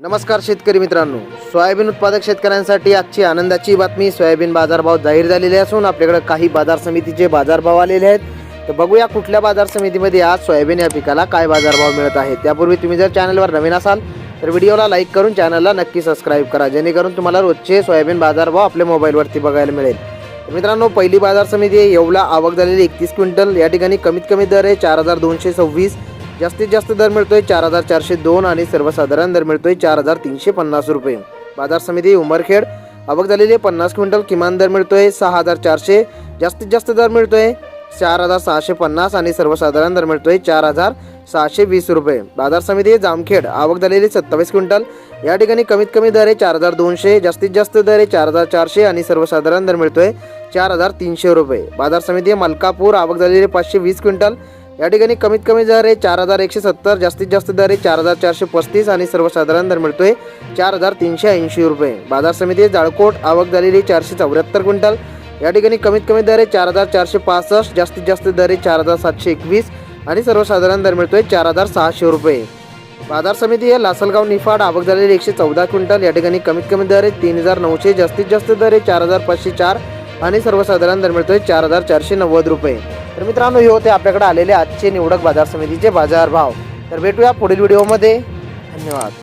नमस्कार शेतकरी मित्रांनो. सोयाबीन उत्पादक शेतकऱ्यांसाठी आजची आनंदाची बातमी सोयाबीन बाजारभाव जाहीर झालेले असून आपल्याकडे काही बाजार समितीचे बाजारभाव आलेले आहेत. तर बघूया कुठल्या बाजार समितीमध्ये आज सोयाबीन या पिकाला काय बाजारभाव मिळत आहे. त्यापूर्वी तुम्ही जर चॅनलवर नवीन असाल तर व्हिडिओला लाईक करून चॅनलला नक्की सबस्क्राईब करा जेणेकरून तुम्हाला रोजचे सोयाबीन बाजारभाव आपल्या मोबाईलवरती बघायला मिळेल. मित्रांनो पहिली बाजार समिती एवढा येवला आवक झालेली एकतीस क्विंटल. या ठिकाणी कमीत कमी दर आहे चार हजार दोनशे सव्वीस. जास्तीत जास्त दर मिळतोय चार हजार चारशे दोन आणि सर्वसाधारण दर मिळतोय चार हजार तीनशे पन्नास रुपये. बाजार समिती उमरखेड आवक झालेले पन्नास क्विंटल किमान दर मिळतोय सहा हजार चारशे. जास्तीत जास्त दर मिळतोय चार हजार सहाशे पन्नास आणि सर्वसाधारण दर मिळतोय चार हजार सहाशे वीस रुपये. बाजार समिती जामखेड आवक झालेली सत्तावीस क्विंटल. या ठिकाणी कमीत कमी दर आहे चार हजार दोनशे जास्तीत जास्त दर आहे चार हजार चारशे आणि सर्वसाधारण दर मिळतोय चार हजार तीनशे रुपये. बाजार समिती मलकापूर आवक झालेले पाचशे वीस क्विंटल. या ठिकाणी कमीत कमी दर आहे चार हजार एकशे सत्तर जास्तीत जास्त दर आहे चार हजार चारशे पस्तीस आणि सर्वसाधारण दर मिळतोय चार हजार तीनशे ऐंशी रुपये. बाजार समिती जाळकोट आवक झालेली चारशे चौऱ्याहत्तर क्विंटल. या ठिकाणी कमीत कमी दर आहे चार हजार चारशे पासष्ट जास्तीत जास्त दर आहे चार हजार सातशे एकवीस आणि सर्वसाधारण दर मिळतोय चार हजार सहाशे रुपये. बाजार समिती आहे लासलगाव निफाड आवक झालेली एकशे चौदा क्विंटल. या ठिकाणी कमीत कमी दर आहे तीन हजार नऊशे जास्तीत जास्त दर आहे चार हजार पाचशे चार आणि सर्वसाधारण दर मिळतोय चार हजार चारशे नव्वद रुपये. तर मित्रांनो हे होते आपल्याकडे आलेले आजचे निवडक बाजार समितीचे बाजार भाव. तर भेटूया पुढील व्हिडिओमध्ये. धन्यवाद.